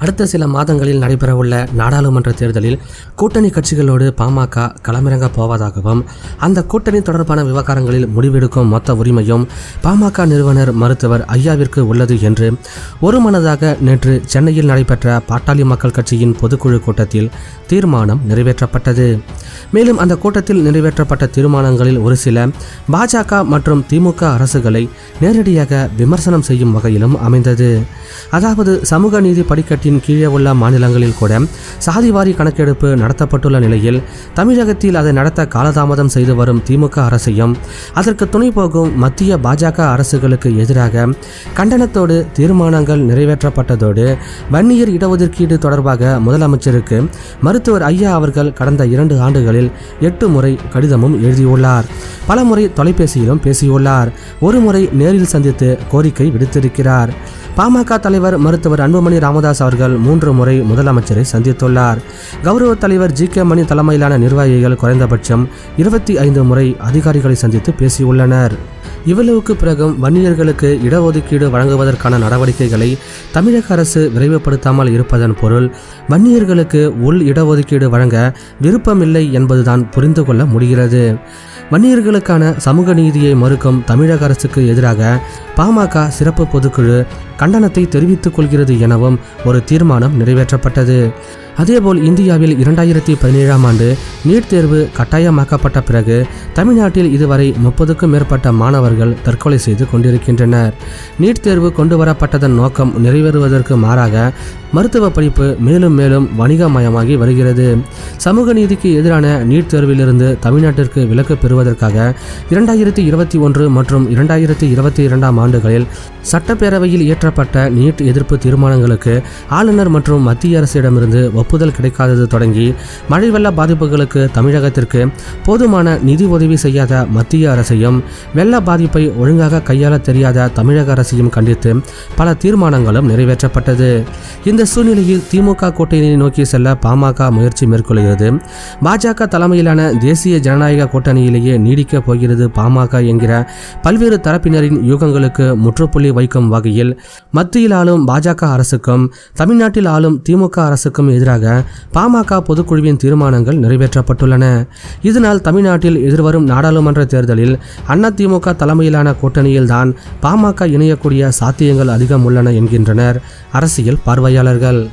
அடுத்த சில மாதங்களில் நடைபெறவுள்ள நாடாளுமன்ற தேர்தலில் கூட்டணி கட்சிகளோடு பாமக களமிறங்க போவதாகவும் அந்த கூட்டணி தொடர்பான விவகாரங்களில் முடிவெடுக்கும் மொத்த உரிமையும் பாமக நிறுவனர் மருத்துவர் ஐயாவிற்கு உள்ளது என்று ஒருமனதாக நேற்று சென்னையில் நடைபெற்ற பாட்டாளி மக்கள் கட்சியின் பொதுக்குழு கூட்டத்தில் தீர்மானம் நிறைவேற்றப்பட்டது. மேலும் அந்த கூட்டத்தில் நிறைவேற்றப்பட்ட தீர்மானங்களில் ஒரு சில பாஜக மற்றும் திமுக அரசுகளை நேரடியாக விமர்சனம் செய்யும் வகையிலும் அமைந்தது. அதாவது சமூக நீதி படிக்கட்டி படிக்கட்டின் கீழே உள்ள மாநிலங்களில் கூட சாதிவாரி கணக்கெடுப்பு நடத்தப்பட்டுள்ள நிலையில் தமிழகத்தில் அதை நடத்த காலதாமதம் செய்து வரும் திமுக அரசையும் அதற்கு துணை போகும் மத்திய பாஜக அரசுகளுக்கு எதிராக கண்டனத்தோடு தீர்மானங்கள் நிறைவேற்றப்பட்டதோடு வன்னியர் இடஒதுக்கீடு தொடர்பாக முதலமைச்சருக்கு மருத்துவர் ஐயா அவர்கள் கடந்த இரண்டு ஆண்டுகளில் எட்டு முறை கடிதமும் எழுதியுள்ளார். பல முறை தொலைபேசியிலும் பேசியுள்ளார். ஒரு முறை நேரில் சந்தித்து கோரிக்கை விடுத்திருக்கிறார். பாமக தலைவர் மருத்துவர் அன்புமணி ராமதாஸ் அவர்கள் மூன்று முறை முதலமைச்சரை சந்தித்துள்ளார். கௌரவ தலைவர் ஜி கே மணி தலைமையிலான நிர்வாகிகள் குறைந்தபட்சம் இருபத்தி ஐந்து முறை அதிகாரிகளை சந்தித்து பேசியுள்ளனர். இவ்வளவுக்கு பிறகும் வன்னியர்களுக்கு இடஒதுக்கீடு வழங்குவதற்கான நடவடிக்கைகளை தமிழக அரசு விரைவுபடுத்தாமல் இருப்பதன் பொருள் வன்னியர்களுக்கு உள் இடஒதுக்கீடு வழங்க விருப்பமில்லை என்பதுதான் புரிந்து கொள்ள முடிகிறது. வன்னியர்களுக்கான சமூக நீதியை மறுக்கும் தமிழக அரசுக்கு எதிராக பாமக சிறப்பு பொதுக்குழு கண்டனத்தை தெரிவித்துக் கொள்கிறது எனவும் ஒரு தீர்மானம் நிறைவேற்றப்பட்டது. அதேபோல் இந்தியாவில் இரண்டாயிரத்தி பதினேழாம் ஆண்டு நீட் தேர்வு கட்டாயமாக்கப்பட்ட பிறகு தமிழ்நாட்டில் இதுவரை முப்பதுக்கும் மேற்பட்ட மாணவர்கள் தற்கொலை செய்து கொண்டிருக்கின்றனர். நீட் தேர்வு கொண்டு வரப்பட்டதன் நோக்கம் நிறைவேறுவதற்கு மாறாக மருத்துவ படிப்பு மேலும் மேலும் வணிகமயமாகி வருகிறது. சமூக நீதிக்கு எதிரான நீட் தேர்விலிருந்து தமிழ்நாட்டிற்கு விலக்கு பெறுவதற்காக இரண்டாயிரத்தி இருபத்தி ஒன்று மற்றும் இரண்டாயிரத்தி இருபத்தி இரண்டாம் ஆண்டுகளில் சட்டப்பேரவையில் இயற்றப்பட்ட நீட் எதிர்ப்பு தீர்மானங்களுக்கு ஆளுநர் மற்றும் மத்திய அரசிடமிருந்து ஒப்புதல் கிடைக்காதது தொடங்கி மழை வெள்ள பாதிப்புகளுக்கு தமிழகத்திற்கு போதுமான நிதி உதவி செய்யாத மத்திய அரசையும் வெள்ள பாதிப்பை ஒழுங்காக கையாள தெரியாத தமிழக அரசையும் கண்டித்து பல தீர்மானங்களும் நிறைவேற்றப்பட்டது. இந்த சூழ்நிலையில் திமுக கூட்டணியை நோக்கி செல்ல பாமக முயற்சி மேற்கொள்கிறது. பாஜக தலைமையிலான தேசிய ஜனநாயக கூட்டணியிலேயே நீடிக்கப் போகிறது பாமக என்கிற பல்வேறு தரப்பினரின் யூகங்களுக்கு முற்றுப்புள்ளி வைக்கும் வகையில் மத்தியில் ஆளும் பாஜக அரசுக்கும் தமிழ்நாட்டில் ஆளும் திமுக அரசுக்கும் எதிராக பாமக பொதுக்குழுவின் தீர்மானங்கள் நிறைவேற்றப்பட்டுள்ளன. இதனால் தமிழ்நாட்டில் எதிர்வரும் நாடாளுமன்ற தேர்தலில் அண்ணா திமுக தலைமையிலான கூட்டணியில்தான் பாமக இணையக்கூடிய சாத்தியங்கள் அதிகம் உள்ளன என்கின்றனர் அரசியல் பார்வையாளர்கள்.